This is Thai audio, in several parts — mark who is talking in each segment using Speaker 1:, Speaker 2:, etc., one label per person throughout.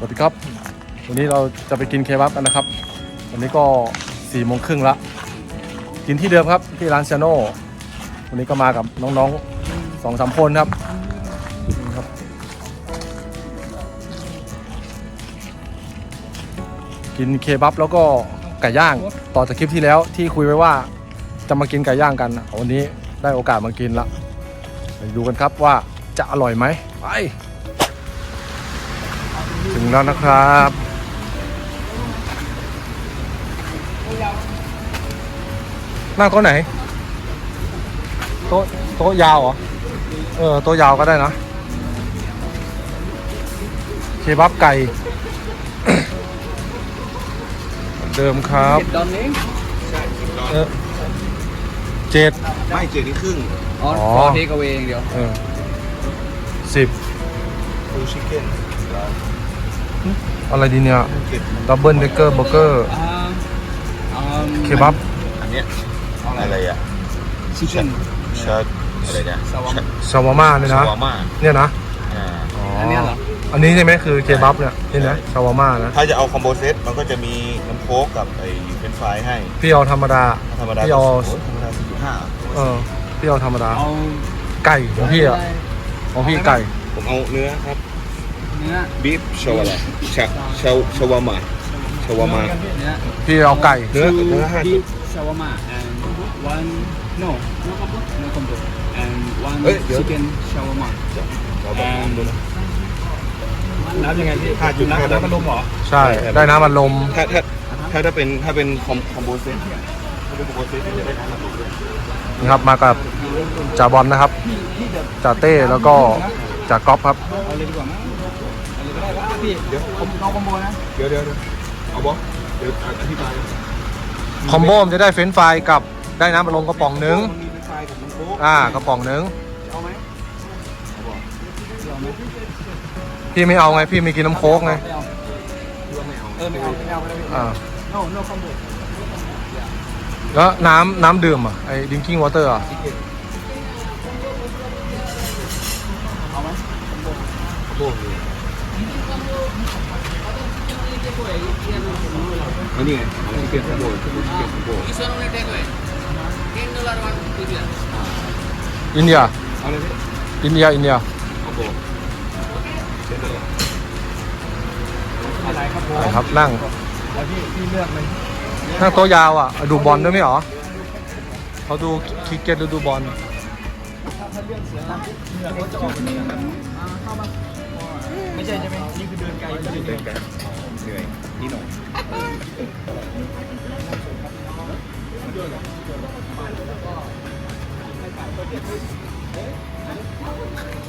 Speaker 1: สวัสดีครับ วันนี้เราจะไปกินเคบับกันนะครับ วันนี้ก็4ี่โมงครึ่งละ กินที่เดิมครับที่ร้านเชโนวันนี้ก็มากับน้องๆสองสามคนครับครับ กินเคบับแล้วก็ไก่ย่างต่อจากคลิปที่แล้วที่คุยไว้ว่าจะมากินไก่ย่างกันวันนี้ได้โอกาสมากินละไปดูกันครับว่าจะอร่อยไหมไป งแล้วนะครับ นั่งโต๊ะไหน โต๊ะโต๊ะยาวเหรอ เออ โต๊ะยาวก็ได้นะเคบับไก่เหมือนเดิมครับ
Speaker 2: เจ็ดดอนนี้
Speaker 1: เออเจ็ด
Speaker 3: ไม่เจ็ดนี่ครึ่ง
Speaker 2: อ๋อ
Speaker 1: อ๋อ
Speaker 2: ขอเทคเอาเองเดียว
Speaker 1: เออสิบ
Speaker 3: ฟูชิคเก้น
Speaker 1: อะไรดีเนี่ย
Speaker 3: เจ็ด
Speaker 1: ดับเบิลเดกเกอร์เบอร์เกอร์
Speaker 2: อ่าอ่า
Speaker 1: เคบับ
Speaker 3: อันเนี้ยอะไรอะ
Speaker 2: ชิคเก้น
Speaker 3: ชาอะไรนะ
Speaker 2: ซาวา
Speaker 1: ชาวาม่าเนี่ยนะ
Speaker 3: ชาวาม่า
Speaker 1: เนี่ยนะ
Speaker 3: อ่า
Speaker 1: อ๋อ
Speaker 2: อั
Speaker 1: อั
Speaker 2: นเนี้ยเหรอ
Speaker 1: อันนี้ใช่ไหมคือเคบับเนี่ยนี่นะชาวาม่านะ
Speaker 3: ถ้าจะเอาคอมโบเซตมันก็จะมีน้ำโค้กกับไอ้เป็นไฟรายให้
Speaker 1: พี่เอาธรรมดา
Speaker 3: ธรรมดา
Speaker 1: พี่เอา
Speaker 3: โธรรมดาสี่จุดห้า
Speaker 1: เออพี่เอาธรรมดา
Speaker 2: เอา
Speaker 1: ไก่ของพี่อะของพี่ไก่
Speaker 3: ผมเอาเนื้อครับ
Speaker 2: เนื้อ
Speaker 3: บีฟชาวาชาชาวชาวาม่าชาวาม่า
Speaker 2: เนื้อ
Speaker 1: พี่เอาไก่
Speaker 3: เนื้อเนื้อห้า
Speaker 2: บี
Speaker 3: จุด
Speaker 2: ฟชาวาม่า and one no no combo no combo and one
Speaker 3: เอ้ยเดี๋ยว
Speaker 2: chicken ชาวาม่า
Speaker 3: ชาวาม่าดูนะ
Speaker 2: น้ำยังไงพี่
Speaker 3: ห้าจุดห้า
Speaker 2: น้ำพัดลมเหรอ
Speaker 1: ใช่ ได้น้ำมันลม
Speaker 3: ถ้าถ้าถ้าถ้าเป็นถ้าเป็นคอมคอมโบเซตถ้าเป็นคอมโบเซตจะได้น้ำมันลงด้วย
Speaker 1: นี่ครับ มากับจ่าบอลนะครับจ่าเต้แล้วก็จ่าก๊อฟครับ
Speaker 2: เอาเลยดีกว่ามั้ง พี่เดี๋ยวผมเอาคอมโบนะ
Speaker 3: เดี๋ยวเดี๋ยวเดี๋ยวเอาบอสเดี๋ยวอธิบาย
Speaker 1: คอมโบมนจะได้เฟรนช์ฟรายกับได้น้ำมันลมกระป๋องนึง
Speaker 3: มันมีเป็นไฟกับน้ำโค้ก
Speaker 1: อ่ากระป๋องนึง
Speaker 2: เอาไหมเอาไหม
Speaker 1: พี่ไม่เอาไงพี่ไม่กินน้ำโค้กไง
Speaker 2: ไม่เอาเออไม่เอาไม่เอาไม่เอา
Speaker 1: อ่า
Speaker 2: no no combo
Speaker 1: แล้วน้ำน้ำดื่มอะไอ้ดิงกิ้งวอเตอร์อะ
Speaker 2: เอาไหม
Speaker 3: โค้กเลย อันนี้ไงเอาชิคเก้นคอมโบชิคเก้นคอมโบ
Speaker 1: อินเดีย
Speaker 3: เอาเลยพี่
Speaker 1: อินเดียอินเดีย
Speaker 3: คอมโบเช่นเลย
Speaker 2: อะไรครับผม
Speaker 1: ไปครับนั่ง
Speaker 2: แล้วพี่พี่เลือกเลย
Speaker 1: นั่งโต๊ะยาวอะ ดูบอลด้วยไหมเหรอเขาดูคริกเก็ตหรือดูบอล
Speaker 2: ถ้าเลือกเสือน้ำเหนือเขาจะออกเป็นยังไงเข้ามา ไม่ใช่ใช่ไหมนี่คือเดินไกลเดินไกล
Speaker 3: เหนื่อยนิดหน่อย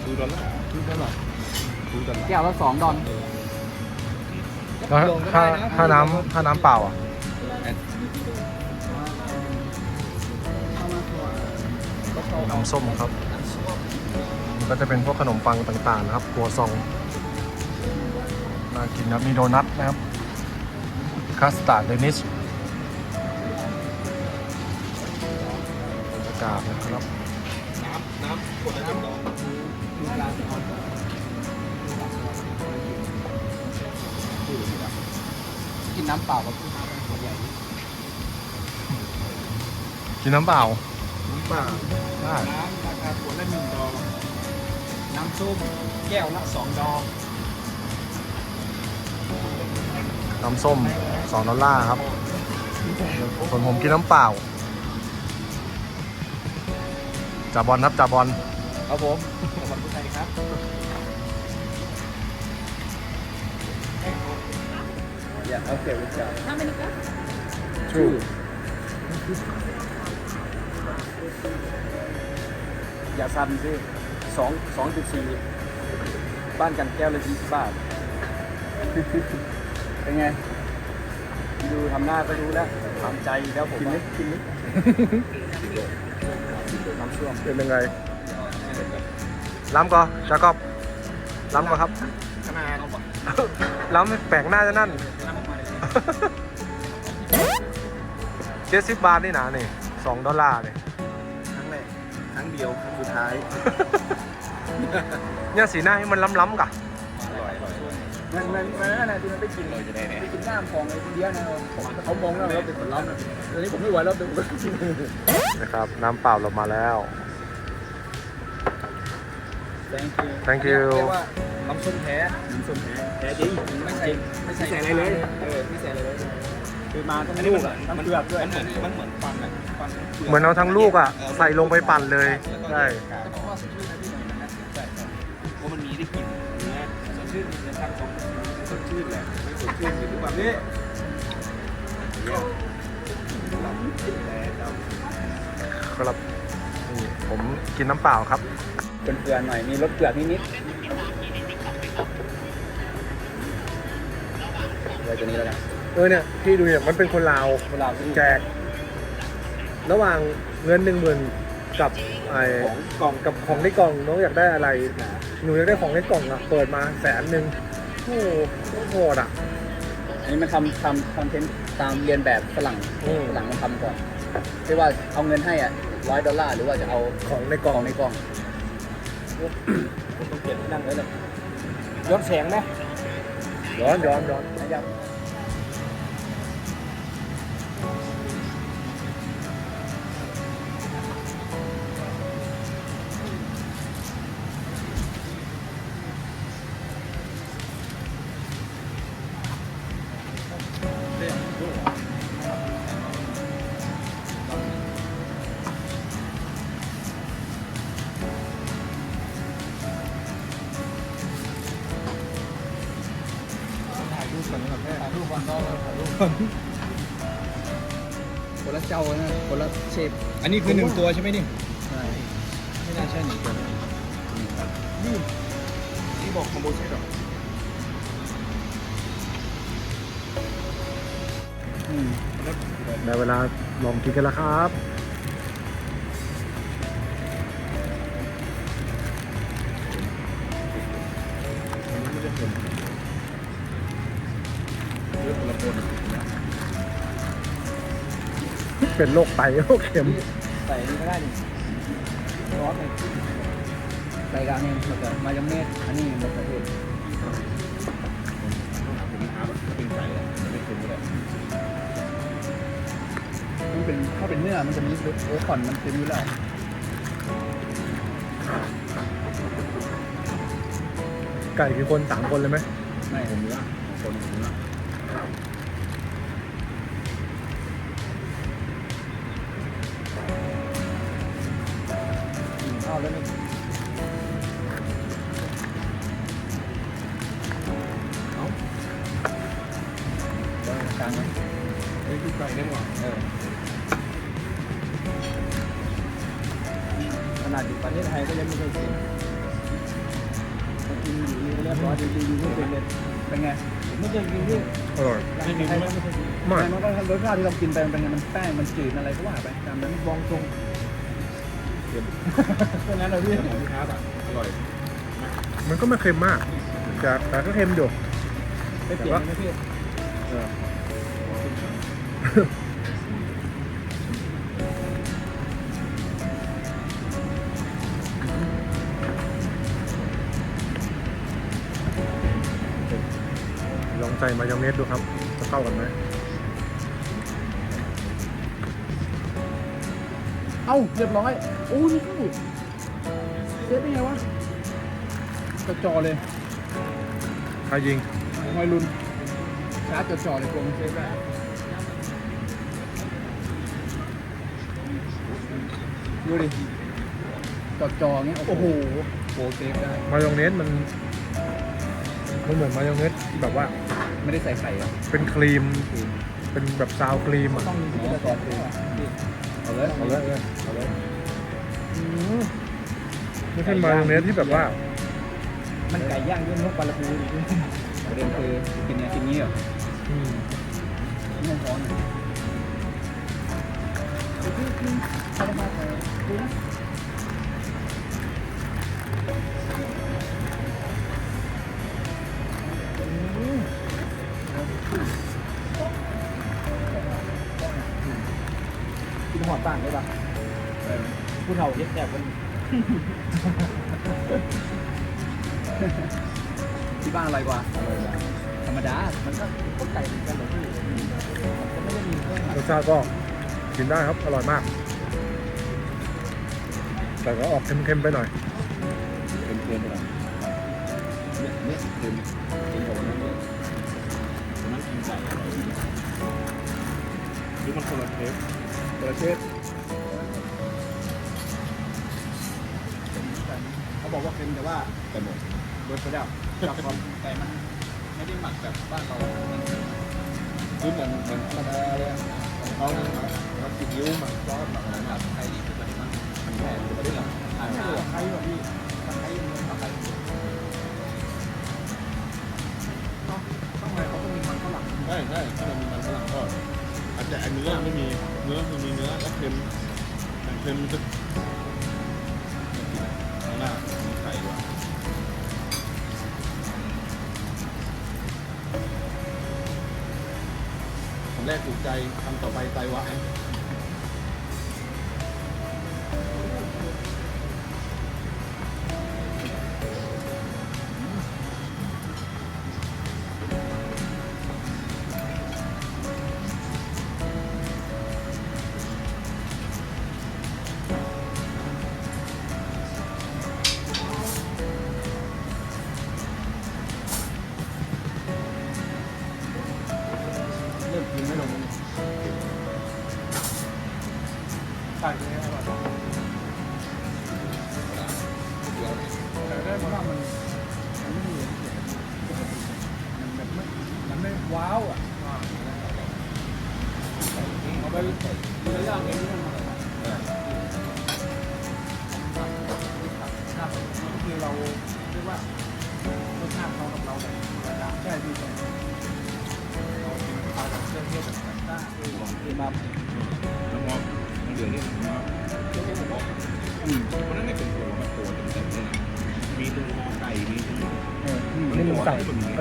Speaker 3: ดูดอลลาร์ดูดอลลาร์ดูดอลลาร์
Speaker 2: แก้วละสองดอน
Speaker 1: แล้วถ้าถ้าน้ำถ้าน้ำเปล่าอะน้ำส้มครับมันก็จะเป็นพวกขนมปังต่างๆนะครับ ครัวซอง น่ากินครับมีโดนัทนะครับคัสตาร์ดเดนิชบรรยากาศนะครับ
Speaker 3: น้ำน้ำคนละน้ำดอก
Speaker 2: กินน้ำเปล่ากับพี่ขวดใหญ่
Speaker 1: กินน้ำเปล่า
Speaker 3: น้ำเปล่า
Speaker 1: ได้
Speaker 2: น้ำราคาขวดละหนึ่งดองน้ำส้มแก้วละสองดอง
Speaker 1: น้ำส้ม 2 ดอลลาร์ครับส่วนผมกินน้ำเปล่าจ่าบอลครับจ่าบอล
Speaker 2: ครับผมขอบคุณใจครับ Yeah, okay, good job.
Speaker 4: How many cups?
Speaker 2: Two. อย่าสั่นสิสองสองจุดสี่บ้านกันแก้วละยี่สิบบาท เป็นไง ดูทำหน้าก็รู้แล้วทำใจแล้วผมกินไหมกินไหมน้ำส้วม
Speaker 1: เป็นยังไงล้ำก็จากอบล้ำก็ครับ
Speaker 2: ขนาด
Speaker 1: ล้ำแปลกหน้าจะนั่นเจ็ดสิบบาทนี่นะนี่สองดอลลาร์นี่
Speaker 3: ครั้งแรกครั้งเดียวครั้งสุดท้าย
Speaker 1: เนี่ยสีหน้าให้มันล้ำๆกะ
Speaker 3: อร่อยอร่อย
Speaker 2: มันมันมันนั่นแหละที่มันไปกิน
Speaker 3: เราจะได้เนี่ย
Speaker 2: ไปกินน้ำของไอ้คนเดียวนะผมเขามองว่าเราเป็นคนรับนะตอนนี้ผมไม่ไหวแล้วเป็นคน
Speaker 1: นะครับ น้ำเปล่าเรามาแล้ว
Speaker 2: thank you
Speaker 1: Thank you
Speaker 2: เรียกว่าน้ำส้มแท้น้ำส้มแท้แท้จริงไม่ใส่ไม่ใส่อะไรเลยเออไม่ใส่อะไรเลยคือมาต้องลูกอะต้องเปลือกด้วย
Speaker 3: มันเหมือนมันเหมือนฟันอะฟัน
Speaker 1: เหมือนเอาทั้งลูกอะใส่ลงไปปั่นเลยใช่
Speaker 2: แต่ผมว่าสดชื่นนะพี่หน่อยนะใช่ใช่
Speaker 3: เพราะมันมีได้กลิ่น เนื้อ
Speaker 2: สดชื่นจะทำของสดชื่นแหละไม่สดชื่นอยู่ทุกวันนี้
Speaker 1: ครับนี่ผมกินน้ำเปล่าครับ
Speaker 2: เกลือๆหน่อยมีรสเกลือนิดๆไว้ตัวนี้แล้วกัน
Speaker 1: เออเนี่ยพี่ดูเนี่ยมันเป็นคนลาว
Speaker 2: เวลาที่
Speaker 1: แจก ระหว่างเงินหนึ่งหมื่นกับไอ้
Speaker 2: ของกล่อง
Speaker 1: กับของในกล่องน้องอยากได้อะไร หนูอยากได้ของในกล่องอะเปิดมาแสนหนึ่งโอ้โหโหดอะ
Speaker 2: อันนี้มันทำทำคอนเทนต์ตามเรียนแบบฝรั่ง
Speaker 1: อืม
Speaker 2: ฝรั่งมันทำก่อนที่ว่าเอาเงินให้อะร้อยดอลลาร์หรือว่าจะเอา
Speaker 1: ของในก
Speaker 2: ก
Speaker 1: ล่
Speaker 2: ล่
Speaker 1: อ
Speaker 2: องงในกล่องต้องเปลี่ยนที่นั่งเลยเลยย้อนแสงไหม
Speaker 1: ย้อนย้อนย้อน
Speaker 2: นะครับ คนละเจ้านะคนละเชฟ
Speaker 3: อันนี้คือหนึ่งตัวใช่ไหมนี่
Speaker 2: ใช่
Speaker 3: ไม่น่าใช่หนึ่งตัวนี่ที่บอกคอมโบเซตหรอ
Speaker 2: อืม
Speaker 1: ได้เวลาลองกินกันแล้วครับ
Speaker 3: เป็
Speaker 1: นโรคไตโรคเข็ม
Speaker 2: ใส่นี่ก็ได้นี่ซอสเลยใส่กลางเองแล้วก็มายองเนสอันนี้มะเขือเทศ
Speaker 3: ผมถามว่าเป็นไก่อะไม่เป็นก็ได้
Speaker 2: มันเป็นถ้าเป็นเนื้อมันจะมีโอคอนมันเป็นอยู่แล้ว
Speaker 1: ไก่กี่คนสามคนเลยไหม
Speaker 2: ไม่
Speaker 3: ผมเนื้อคนผมเนื้อ เฮ้ยคือไก่ได้หว่า
Speaker 2: เออขนาดอยู่ประเทศไทยก็ยังไม่เคยกินมากินอยู่นี่ก็เรียบร้อยจริงๆอยู่ไม่เป็นเลยเป็นไงผมไม่เคยกินที่
Speaker 1: อร่อย
Speaker 2: ร้านไทยก็ไม่เคยกิน
Speaker 1: ไม่
Speaker 2: แต่มันก็รสชาติที่เรากินไปมันเป็นไงมันแป้งมันจืดมันอะไรก็ว่าไปตามนั้นบองตรงแค่นั้นเราพี่
Speaker 3: ของพี่ท้าอะอร่อย
Speaker 1: มันก็ไม่เค็มมากแต่แต่ก็เค็มอยู่
Speaker 2: ไปเปลี่ยนไหมพี่
Speaker 1: ลองใส่มายองเนสดูครับ จะเข้ากันไหม
Speaker 2: เอ้าเรียบร้อยโอ้นี่เข้าเซฟได้ไงวะกระจอเลย
Speaker 1: ใครยิง
Speaker 2: หอยลุนชาร์จกระจอเลยกลมเซฟได้ดูดิจอจอๆเงี้ยโอ้โหโหเซฟได้
Speaker 1: มายองเนสมัน มันเหมือนมายองเนสที่แบบว่า
Speaker 2: ไม่ได้ใส่ไข่อะ
Speaker 1: เป็นครีม เป็นแบบซาวครีมอะ
Speaker 2: ต้องมีที่จะซอสเองเอาเลย
Speaker 1: เอาเลยเอาเลย
Speaker 2: เอาเลย
Speaker 1: ไม่ใช่มายองเนสที่แบบว่า
Speaker 2: มันไก่ย่างด้วยนกปลาละพูดิประเด็นคือกินเนี่ยกินนี้เหรอ
Speaker 1: อืม
Speaker 2: นี่มันร้อนอะกินหอด ได้ปะผู้เฒ่าเย็ดแสบมันกินที่บ้านอร่อยกว่าธรรมดา มันก็ก็ไก่เหมือนกันเหรอพี่มันก็ไม่ได้มีเพิ่ม
Speaker 1: รสชาติก็กินได้ครับ อร่อยมาก แต่ก็ออกเค็มๆไปหน่อย
Speaker 3: เค็มเค็มไปหน่อยเนี่ยเนี่ยเค็มเค็มกว่าวันนั้นเลยวันนั้นกินไก่อร่อยหรือมันคนละเทปคนละเทป
Speaker 2: เขาบอกว่าเค็มแต่ว่า
Speaker 3: แต่หมด
Speaker 2: เบิร์ดไปแล้วจากความไก่มันไม่ได้หมักแบบบ้านเรา
Speaker 3: คือมันมันธรรมดาเลยอะของเขาเนี่ยมันติดยิ้วมันซอสมันอะไร
Speaker 2: หมั
Speaker 3: มาก
Speaker 2: กไทยนี่คือแบบมัน
Speaker 3: มันแพงกว่าที่หลัง
Speaker 2: อ่านมาไทยแบบพี่ไทยมันไทยต้องอะไรเขาก็มีมันฝรั่ง
Speaker 3: ใช่ใช่ถ้ามันมีมันฝรั่งก็อาจจะอันเนื้อไม่มีเนื้อคือมีเนื้อแล้วเค็มแต่เค็มมันจะข้างหน้า ดีกว่าคำแรกถูกใจคำต่อไปไตวะ
Speaker 2: เริ่มกินไม่ลงใส่เลยอร่อยแต่ได้เพราะว่ามันมันไม่มีมันแบบไม่มันไม่ว้าวอะเอาไปเนื้อย่างเอง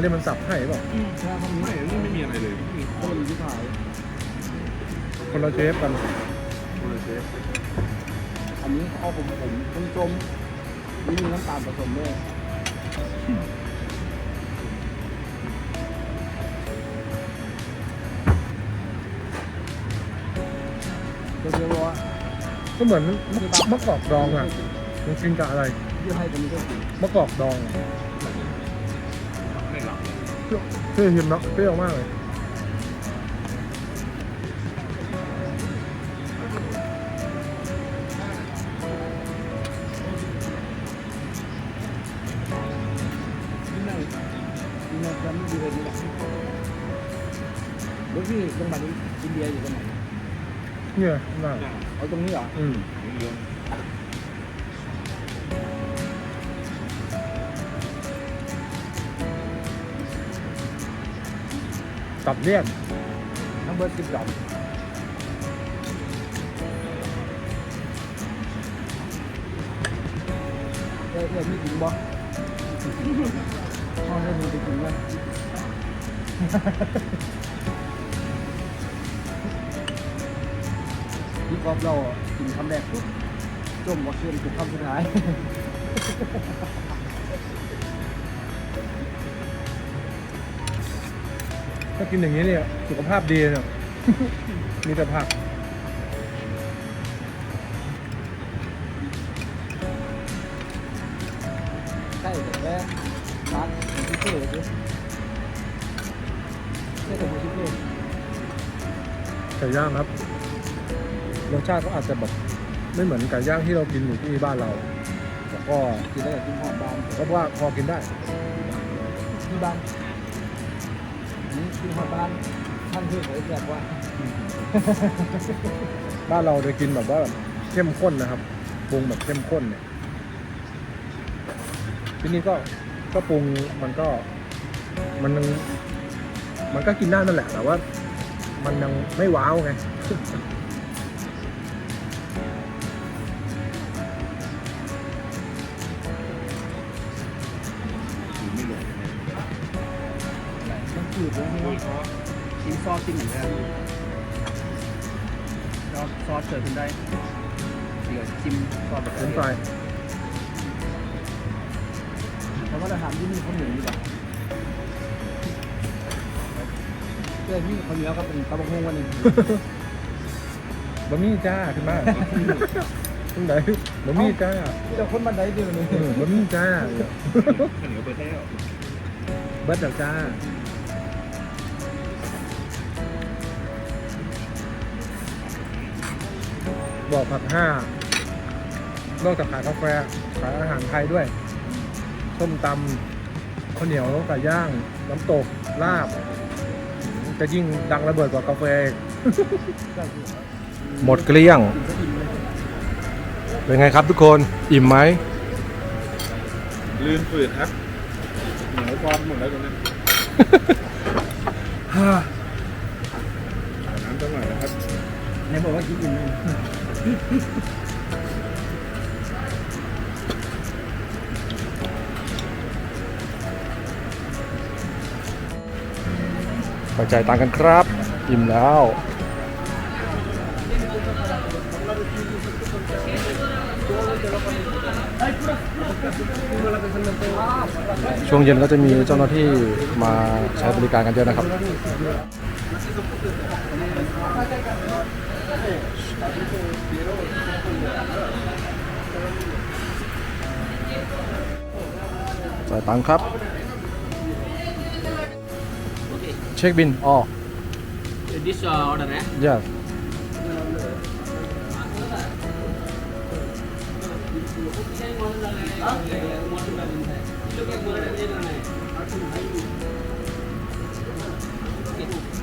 Speaker 2: อัน
Speaker 3: นี้มัน
Speaker 1: สับให้เปล่า
Speaker 2: ใช่เขามี
Speaker 3: ไม่นี่ไม่มีอะไรเลยไม่มีข้
Speaker 2: เขา
Speaker 3: อ
Speaker 2: มีที่ขาย
Speaker 1: คนละเชฟกัน
Speaker 3: ตัวเชฟ
Speaker 2: อันนี้เขาเอาผมผมต้มจมนี่มีน้ำตาลผสมด้วยก็เรียกว่า
Speaker 1: ก็เหมือนมะกอกดองอะมันกินกับอะไร
Speaker 2: เยี่ยให้กันนี้ก็กิน
Speaker 1: มะกอกดองอะ
Speaker 3: ไม่หลับ เลย
Speaker 1: เปรี้ยวเค็มเนาะเปรี้ยวมากเลย
Speaker 2: ที่นั่นที่นั่นจะไม่ดีเลยนี่แหละเดี๋ยวพี่โรงพยาบาลอินเดียอยู่ตรงไหน
Speaker 1: เนี่ยน่า
Speaker 2: เอาตรงนี้เหรอ
Speaker 1: อืม สับเลี่ยน
Speaker 2: น้ำเบิร์สิบดอกเออเออมีกินบ่ห้องให้มีไปกินไหมพี่กอฟเรากินคำแรกปุ๊บจมว่าเชื่อมถึงคำสุดท้าย
Speaker 1: ถ้ากินอย่างนี้เนี่ย สุขภาพดีเนี่ย มีแต่ผัก
Speaker 2: ใช่แต่แค่ร้านชิคเก้เลยใช่แต่โมชิเก้
Speaker 1: ไก่ย่างครับรสชาติก็อาจจะแบบไม่เหมือนไก่ย่างที่เรากินอยู่ที่บ้านเราแต่ก็
Speaker 2: กินได้กับกินหอมบาน
Speaker 1: ก็ว่าพอกินได้
Speaker 2: ที่บ้าน นี่กินหอมบานท่านที่เขาแจกว่า
Speaker 1: บ้านเราจะกินแบบว่าแบบเข้มข้นนะครับปรุงแบบเข้มข้นเนี่ยที่นี่ก็ก็ปรุงมันก็มันมันก็กินได้นั่นแหละแต่ว่า มันยังไม่ว้าวไงิ้
Speaker 3: ม
Speaker 2: อนกัแล้วซอสเสิร์ฟคุณได้เดี๋ยวจิ้มซอสแบบ
Speaker 1: เต็มซอย
Speaker 2: เาะว่าเราทำที่นี่เขาเหมือนดีกว่าเพื่อนที่เขาเยอะก็เป็นตะบงฮงวันนึง
Speaker 1: บะหมี่จ้าขึ้นมาขึ้นไหนบะหมี่จ้า
Speaker 2: เจ้าคนบันไดเดียวนี่
Speaker 1: บะหมี่จ้า
Speaker 3: เหนียวเปิดแล้
Speaker 1: เบิดแล้จ้า บอกผักห้านอกจากขายกาแฟขายอาหารไทยด้วย ส้มตำข้าวเหนียวไก่ย่าง น้ำตก ลาบ จะยิ่งดังระเบิดกว่ากาแฟอีกหมดเกลี้ยง เป็นไงครับทุกคน อิ่มไหม
Speaker 3: ลืมฝืดครับเหนียวความหมดแล้วตรงนั้
Speaker 2: ไป
Speaker 1: จ่ายตังกันครับ อิ่มแล้ว ช่วงเย็นก็จะมีเจ้าหน้าที่มาใช้บริการกันเยอะนะครับ จ่ายตังค์ครับ เช็คบินอ๋อ
Speaker 4: This uh, order eh?
Speaker 1: yes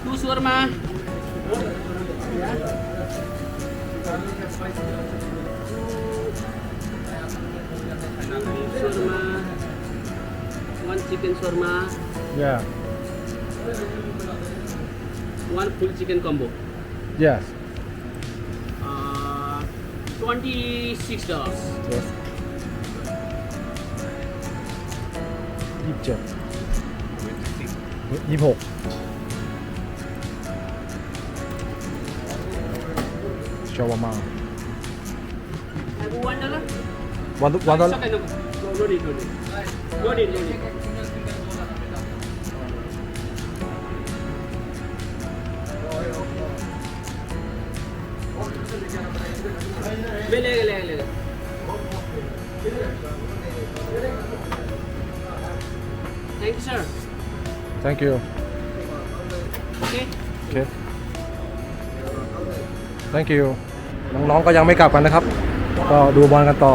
Speaker 4: Two shawarma. Two shawarma. One chicken shawarma.
Speaker 1: yeah
Speaker 4: One full chicken combo.
Speaker 1: yes
Speaker 4: Uh, twenty-six dollars.
Speaker 1: yes ยี่สิบเจ็ด ยี่สิบหกชาวามา
Speaker 4: Have one dollar?
Speaker 1: วันวันตอน
Speaker 4: It's okay, no, no, no need, no need. No need, no need. ले ले ले ले Thank you, sir.
Speaker 1: thank you
Speaker 4: Okay.
Speaker 1: โอเค thank you น้องๆก็ยังไม่กลับกันนะครับ ก็ดูบอลกันต่อ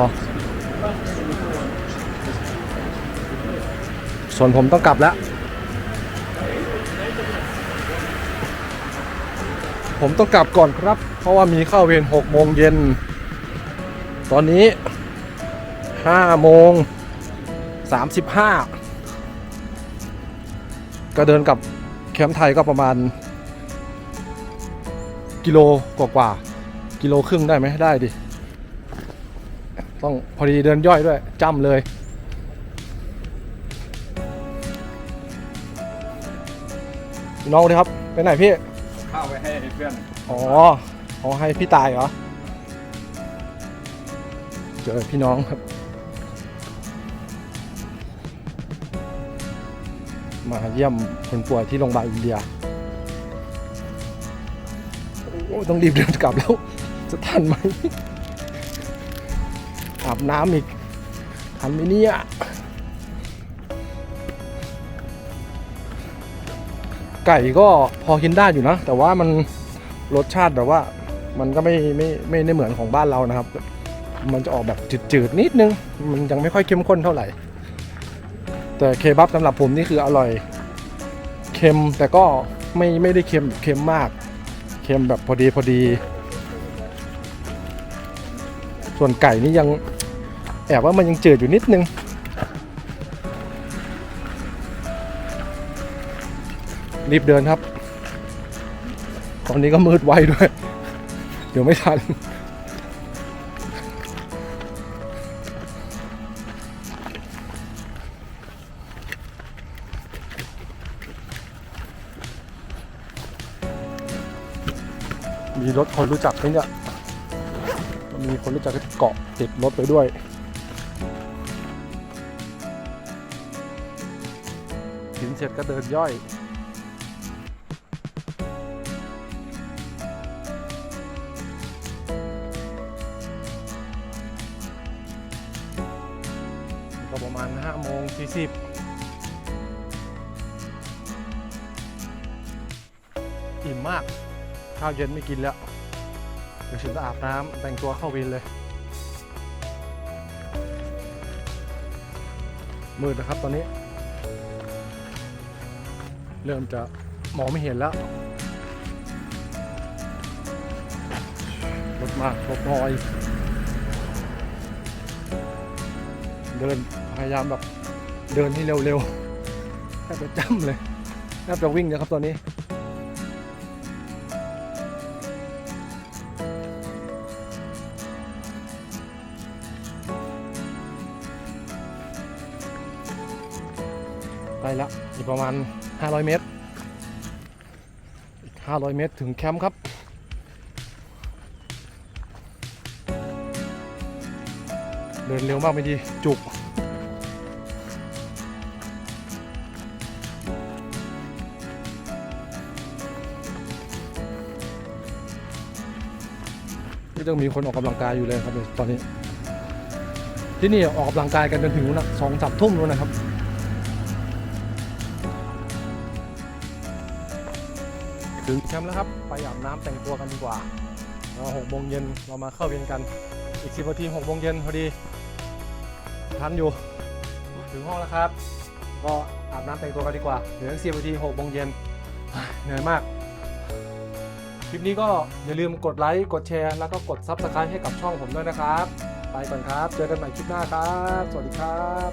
Speaker 1: ส่วนผมต้องกลับแล้ว ผมต้องกลับก่อนครับ เพราะว่ามีเข้าเวร6โมงเย็น ตอนนี้5โมง35ก็เดินกับแคมป์ไทยก็ประมาณ กิโลกว่าๆกิโลครึ่งได้ไหมได้ดิ ต้องพอดีเดินย่อยด้วยจ้ำเลย น้องเลยครับ ไปไหนพี่
Speaker 3: ข้าวไว้ให้เพื่อน
Speaker 1: อ๋อเขาให้พี่ตายเหรอ เจอพี่น้องครับ มาเยี่ยมคนป่วยที่โรงพยาบาลอินเดีย โอ้ต้องรีบเดินกลับแล้ว จะทันไหม อาบน้ำอีกทันไหมเนี่ยไก่ก็พอกินได้อยู่นะ แต่ว่ามันรสชาติแบบว่ามันก็ไม่ไม่ไม่ได้เหมือนของบ้านเรานะครับ มันจะออกแบบจืดๆนิดนึง มันยังไม่ค่อยเข้มข้นเท่าไหร่ แต่เคบับสำหรับผมนี่คืออร่อยเค็มแต่ก็ไม่ไม่ได้เค็มเค็มมาก เค็มแบบพอดีพอดี ส่วนไก่นี่ยัง แอบว่ามันยังจืดอยู่นิดนึง รีบเดินครับ ตอนนี้ก็มืดไวด้วย เดี๋ยวไม่ทัน มีรถคนรู้จักไหมเนี่ยมีคนรู้จักเกาะติดรถไปด้วย สร็จก็เดินย่อยก็ประมาณ5โมง40อิ่มมาก ข้าวเย็นไม่กินแล้วเดี๋ยวฉันจะอาบน้ำแต่งตัวเข้าวินเลย มืดนะครับตอนนี้ เริ่มจะมองไม่เห็นแล้วรถมากรถน้อย เดินพยายามแบบเดินให้เร็วๆแทบจะจ้ำเลยแทบจะวิ่งนะครับตอนนี้ไปละอีกประมาณ 500 เมตร อีก 500 เมตรถึงแคมป์ครับ เดินเร็วมากไม่ดี จุก ที่ต้องมีคนออกกำลังกายอยู่เลยครับตอนนี้ ที่นี่ออกกำลังกายกันจนถึงนะสองสามทุ่มแล้วนะครับ ถึงแคมป์แล้วครับ ไปอาบน้ำแต่งตัวกันดีกว่าแล้วหกโมงเย็นเรามาเข้าเวียนกัน อีกสิบนาทีหกโมงเย็นพอดี ทันอยู่ ถึงห้องแล้วครับ ก็อาบน้ำแต่งตัวกันดีกว่า เหลือสิบนาทีหกโมงเย็นเหนื่อยมาก คลิปนี้ก็อย่าลืมกดไลค์ กดแชร์ แล้วก็กด Subscribe ให้กับช่องผมด้วยนะครับ ไปก่อนครับ เจอกันใหม่คลิปหน้าครับ สวัสดีครับ